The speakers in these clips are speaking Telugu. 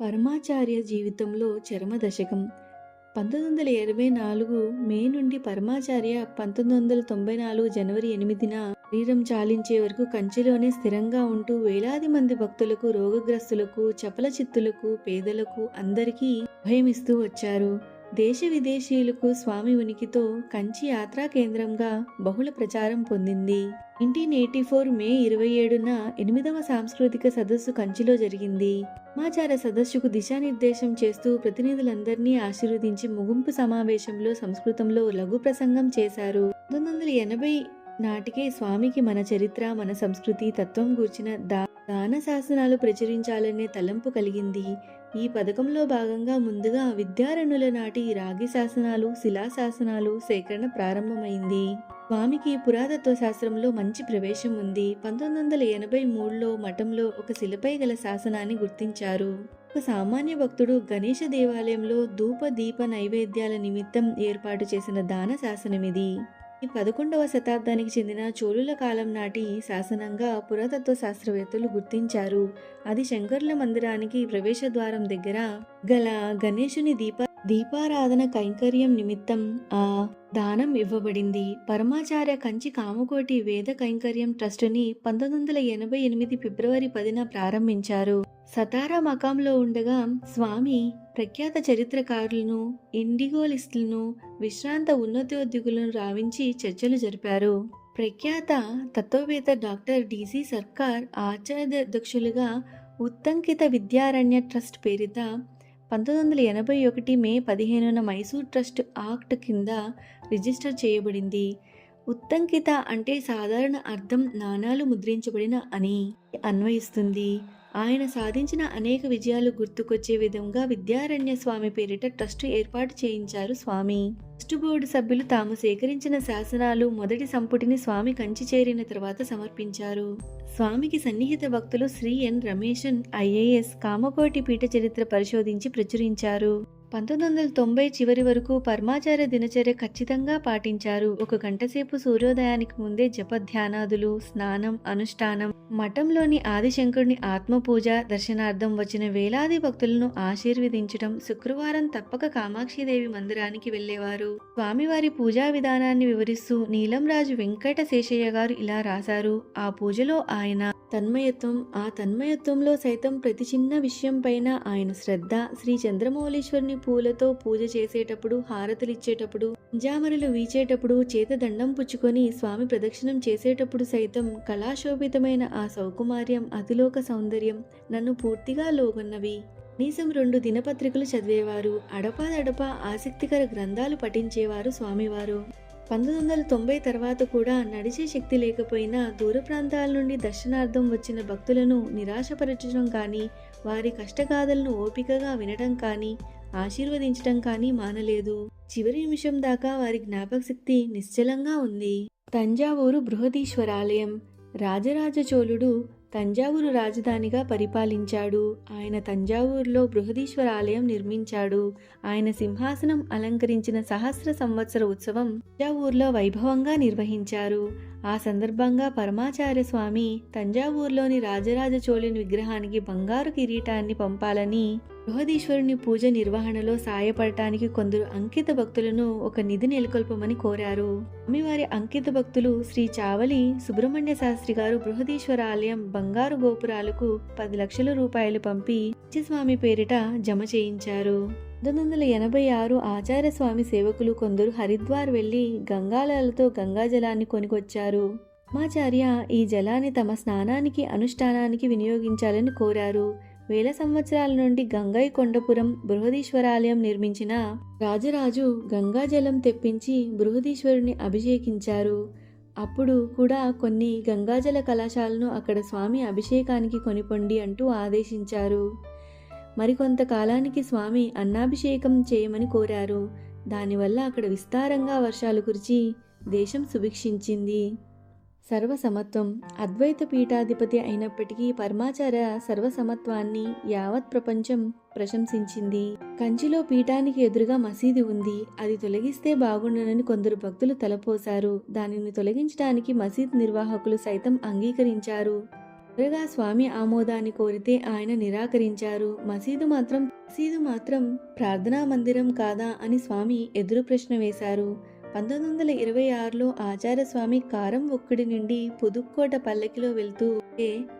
పరమాచార్య జీవితంలో చరమ దశకం. పంతొమ్మిది వందల ఇరవై నాలుగు మే నుండి పరమాచార్య పంతొమ్మిది వందల తొంభై నాలుగు జనవరి ఎనిమిదిన శరీరం చాలించే వరకు కంచెలోనే స్థిరంగా ఉంటూ వేలాది మంది భక్తులకు రోగగ్రస్తులకు చపల చిత్తులకు పేదలకు అందరికీ భయమిస్తూ వచ్చారు. దేశ విదేశీయులకు స్వామి ఉనికితో కంచి యాత్రా కేంద్రంగా బహుళ ప్రచారం పొందింది. నైన్టీన్ ఎయిటీ ఫోర్ మే ఇరవై ఏడున ఎనిమిదవ సాంస్కృతిక సదస్సు కంచిలో జరిగింది. సమాచార సదస్సుకు దిశానిర్దేశం చేస్తూ ప్రతినిధులందరినీ ఆశీర్వదించి ముగింపు సమావేశంలో సంస్కృతంలో లఘు ప్రసంగం చేశారు. పంతొమ్మిది వందల ఎనభై నాటికే స్వామికి మన చరిత్ర మన సంస్కృతి తత్వం గూర్చిన దా దాన శాసనాలు ప్రచురించాలనే తలంపు కలిగింది. ఈ పథకంలో భాగంగా ముందుగా విద్యారణుల నాటి రాగి శాసనాలు శిలా శాసనాలు సేకరణ ప్రారంభమైంది. స్వామికి పురాతత్వ శాస్త్రంలో మంచి ప్రవేశం ఉంది. పంతొమ్మిది వందల ఎనభై మూడులో మఠంలో ఒక శిలపై గల శాసనాన్ని గుర్తించారు. ఒక సామాన్య భక్తుడు గణేష దేవాలయంలో ధూప దీప నైవేద్యాల నిమిత్తం ఏర్పాటు చేసిన దాన శాసనమిది. ఈ పదకొండవ శతాబ్దానికి చెందిన చోళుల కాలం నాటి శాసనంగా పురాతత్వ శాస్త్రవేత్తలు గుర్తించారు. అది శంకర్ల మందిరానికి ప్రవేశ ద్వారం దగ్గర గల గణేశుని దీప దీపారాధన కైంకర్యం నిమిత్తం ఆ దానం ఇవ్వబడింది. పరమాచార్య కంచి కామకోటి వేద కైంకర్యం ట్రస్టుని పంతొమ్మిది వందల ఎనభై ఎనిమిది ఫిబ్రవరి పదిన ప్రారంభించారు. సతారా మకాంలో ఉండగా స్వామి ప్రఖ్యాత చరిత్రకారులను ఇండిగోలిస్టులను విశ్రాంత ఉన్నతోద్యోగులను రావించి చర్చలు జరిపారు. ప్రఖ్యాత తత్వవేత్త డాక్టర్ డిసి సర్కార్ ఆచార్యాధ్యక్షులుగా ఉత్తంకిత విద్యారణ్య ట్రస్ట్ పేరిత పంతొమ్మిది వందల ఎనభై ఒకటి మే పదిహేనున మైసూర్ ట్రస్ట్ యాక్ట్ కింద రిజిస్టర్ చేయబడింది. ఉత్తంకిత అంటే సాధారణ అర్థం నాణాలు ముద్రించబడిన అని అన్వయిస్తుంది. ఆయన సాధించిన అనేక విజయాలు గుర్తుకొచ్చే విధంగా విద్యారణ్య స్వామి పేరిట ట్రస్టు ఏర్పాటు చేయించారు స్వామి. ట్రస్టు బోర్డు సభ్యులు తాము సేకరించిన శాసనాలు మొదటి సంపుటిని స్వామి కంచి చేరిన తర్వాత సమర్పించారు. స్వామికి సన్నిహిత భక్తులు శ్రీ ఎన్ రమేషన్ ఐఏఎస్ కామకోటి పీఠ చరిత్ర పరిశోధించి ప్రచురించారు. పంతొమ్మిది వందల తొంభై చివరి వరకు పర్మాచార్య దినచర్య ఖచ్చితంగా పాటించారు. ఒక గంటసేపు సూర్యోదయానికి ముందే జపధ్యానాదులు స్నానం అనుష్ఠానం మఠంలోని ఆదిశంకరుని ఆత్మపూజ దర్శనార్థం వచ్చిన వేలాది భక్తులను ఆశీర్వదించడం శుక్రవారం తప్పక కామాక్షిదేవి మందిరానికి వెళ్ళేవారు స్వామివారి పూజా విధానాన్ని వివరిస్తూ నీలంరాజు వెంకట శేషయ్య గారు ఇలా రాశారు. ఆ పూజలో ఆయన తన్మయత్వం ఆ తన్మయత్వంలో సైతం ప్రతి చిన్న విషయం పైన ఆయన శ్రద్ధ శ్రీ చంద్రమౌళీశ్వరుని పూలతో పూజ చేసేటప్పుడు హారతులిచ్చేటప్పుడు జామరులు వీచేటప్పుడు చేత దండం పుచ్చుకొని స్వామి ప్రదక్షిణం చేసేటప్పుడు సైతం కళాశోభితమైన ఆ సౌకుమార్యం అతిలోక సౌందర్యం నన్ను పూర్తిగా లోగొన్నవి. కనీసం రెండు దినపత్రికలు చదివేవారు అడపాదడపా ఆసక్తికర గ్రంథాలు పఠించేవారు స్వామివారు. పంతొమ్మిది వందల తొంభై తర్వాత కూడా నడిచే శక్తి లేకపోయినా దూర ప్రాంతాల నుండి దర్శనార్థం వచ్చిన భక్తులను నిరాశపరచడం కానీ వారి కష్టగాథలను ఓపికగా వినడం కానీ ఆశీర్వదించడం కానీ మానలేదు. చివరి నిమిషం దాకా వారి జ్ఞాపక శక్తి నిశ్చలంగా ఉంది. తంజావూరు బృహదీశ్వరాలయం రాజరాజ చోళుడు తంజావూరు రాజధానిగా పరిపాలించాడు. ఆయన తంజావూరులో బృహదీశ్వర ఆలయం నిర్మించాడు. ఆయన సింహాసనం అలంకరించిన సహస్ర సంవత్సర ఉత్సవం తంజావూరులో వైభవంగా నిర్వహించారు. ఆ సందర్భంగా పరమాచార్య స్వామి తంజావూరులోని రాజరాజ చోళుని విగ్రహానికి బంగారు కిరీటాన్ని పంపాలని బృహదీశ్వరుని పూజ నిర్వహణలో సాయపడటానికి కొందరు అంకిత భక్తులను ఒక నిధి నెలకొల్పమని కోరారు. స్వామివారి అంకిత భక్తులు శ్రీ చావలి సుబ్రహ్మణ్య శాస్త్రి గారు బృహదీశ్వర ఆలయం బంగారు గోపురాలకు పది లక్షల రూపాయలు పంపి స్వామి పేరిట జమ చేయించారు. పంతొమ్మిది వందల ఎనభై ఆరు ఆచార్య స్వామి సేవకులు కొందరు హరిద్వార్ వెళ్ళి గంగాలతో గంగాజలాన్ని కొనుకొచ్చారు మాచార్య ఈ జలాన్ని తమ స్నానానికి అనుష్ఠానానికి వినియోగించాలని కోరారు. వేల సంవత్సరాల నుండి గంగై కొండపురం బృహదీశ్వరాలయం నిర్మించిన రాజరాజు గంగాజలం తెప్పించి బృహదీశ్వరుని అభిషేకించారు. అప్పుడు కూడా కొన్ని గంగాజల కళాశాలను అక్కడ స్వామి అభిషేకానికి కొనిపొండి అంటూ ఆదేశించారు. మరికొంతకాలానికి స్వామి అన్నాభిషేకం చేయమని కోరారు. దానివల్ల అక్కడ విస్తారంగా వర్షాలు కురిచి దేశం సుభిక్షించింది. సర్వసమత్వం. అద్వైత పీఠాధిపతి అయినప్పటికీ పరమాచార్య సర్వసమత్వాన్ని యావత్ ప్రపంచం ప్రశంసించింది. కంచిలో పీఠానికి ఎదురుగా మసీదు ఉంది. అది తొలగిస్తే బాగుండునని కొందరు భక్తులు తలపోశారు. దానిని తొలగించడానికి మసీద్ నిర్వాహకులు సైతం అంగీకరించారు. త్వరగా స్వామి ఆమోదాన్ని కోరితే ఆయన నిరాకరించారు. మసీదు మాత్రం మసీదు మాత్రం ప్రార్థనా మందిరం కాదా అని స్వామి ఎదురు ప్రశ్న వేశారు. పంతొమ్మిది వందల ఇరవై ఆరులో ఆచారస్వామి కారం ఒక్కడి నుండి పుదుక్కోట పల్లకిలో వెళ్తూ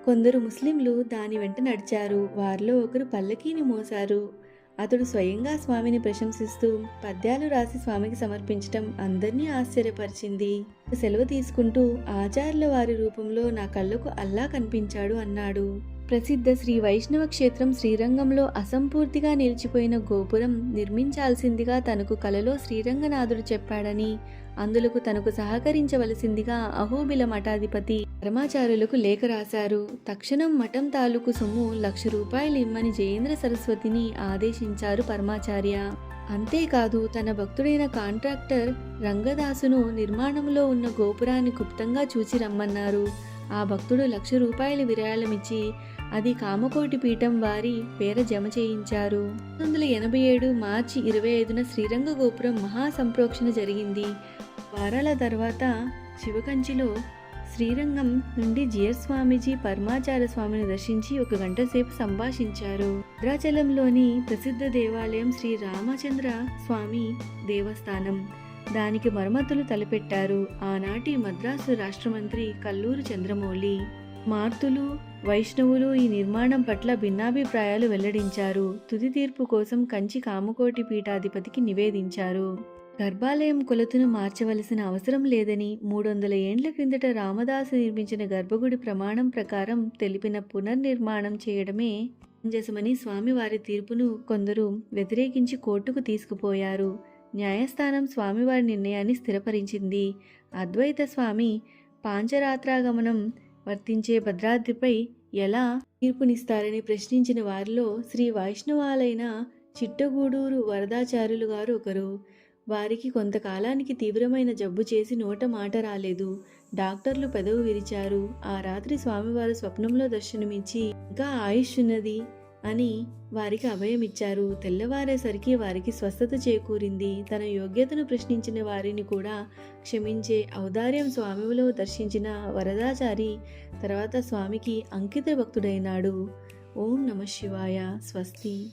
కొందరు ముస్లింలు దాని వెంట నడిచారు. వారిలో ఒకరు పల్లకీని మోశారు. అతడు స్వయంగా స్వామిని ప్రశంసిస్తూ పద్యాలు రాసి స్వామికి సమర్పించటం అందరినీ ఆశ్చర్యపరిచింది. సెలవు తీసుకుంటూ ఆచార్యుల వారి రూపంలో నా కళ్ళకు అల్లా కనిపించాడు అన్నాడు. ప్రసిద్ధ శ్రీ వైష్ణవ క్షేత్రం శ్రీరంగంలో అసంపూర్తిగా నిలిచిపోయిన గోపురం నిర్మించాల్సిందిగా తనకు కలలో శ్రీరంగనాథుడు చెప్పాడని అందులకు తనకు సహకరించవలసిందిగా అహోబిల మఠాధిపతి పరమాచార్యులకు లేఖ రాశారు. తక్షణం మఠం తాలూకు సొమ్ము లక్ష రూపాయలు ఇమ్మని జయేంద్ర సరస్వతిని ఆదేశించారు పరమాచార్య. అంతేకాదు తన భక్తుడైన కాంట్రాక్టర్ రంగదాసును నిర్మాణంలో ఉన్న గోపురాన్ని గుప్తంగా చూచి రమ్మన్నారు. ఆ భక్తుడు లక్ష రూపాయల విరాళమిచ్చి అది కామకోటి పీఠం వారి పేర జమ చేయించారు. పంతొమ్మిది వందల ఎనభై ఏడు మార్చి ఇరవై ఐదున శ్రీరంగ గోపురం మహాసంప్రోక్షణ జరిగింది. వారాల తర్వాత శివకంచిలో శ్రీరంగం నుండి జియర్ స్వామీజీ స్వామిని దర్శించి ఒక గంట సేపు సంభాషించారు. భద్రాచలంలోని ప్రసిద్ధ దేవాలయం శ్రీ రామచంద్ర స్వామి దేవస్థానం. దానికి మరమ్మతులు తలపెట్టారు. ఆనాటి మద్రాసు రాష్ట్రమంత్రి కల్లూరు చంద్రమౌళి. మార్తులు వైష్ణవులు ఈ నిర్మాణం పట్ల భిన్నాభిప్రాయాలు వెల్లడించారు. తుది తీర్పు కోసం కంచి కామకోటి పీఠాధిపతికి నివేదించారు. గర్భాలయం కొలతను మార్చవలసిన అవసరం లేదని మూడు వందల ఏండ్ల క్రిందట రామదాసు నిర్మించిన గర్భగుడి ప్రమాణం ప్రకారం తెలిపిన పునర్నిర్మాణం చేయడమే సమంజసమని స్వామివారి తీర్పును కొందరు వ్యతిరేకించి కోర్టుకు తీసుకుపోయారు. న్యాయస్థానం స్వామివారి నిర్ణయాన్ని స్థిరపరించింది. అద్వైత స్వామి పాంచరాత్రాగమనం వర్తించే భద్రాద్రిపై ఎలా తీర్పునిస్తారని ప్రశ్నించిన వారిలో శ్రీ వైష్ణవాలైన చిట్టగూడూరు వరదాచార్యులు గారు ఒకరు. వారికి కొంతకాలానికి తీవ్రమైన జబ్బు చేసి నోట మాట రాలేదు. డాక్టర్లు పెదవు విరిచారు. ఆ రాత్రి స్వామివారు స్వప్నంలో దర్శనమిచ్చి ఇంకా ఆయుష్ ఉన్నది అని వారికి అభయమిచ్చారు తెల్లవారేసరికి వారికి స్వస్థత చేకూరింది. తన యోగ్యతను ప్రశ్నించిన వారిని కూడా క్షమించే ఔదార్యం స్వామిలో దర్శించిన వరదాచారి తర్వాత స్వామికి అంకిత భక్తుడైనాడు ఓం నమ శివాయ. స్వస్తి.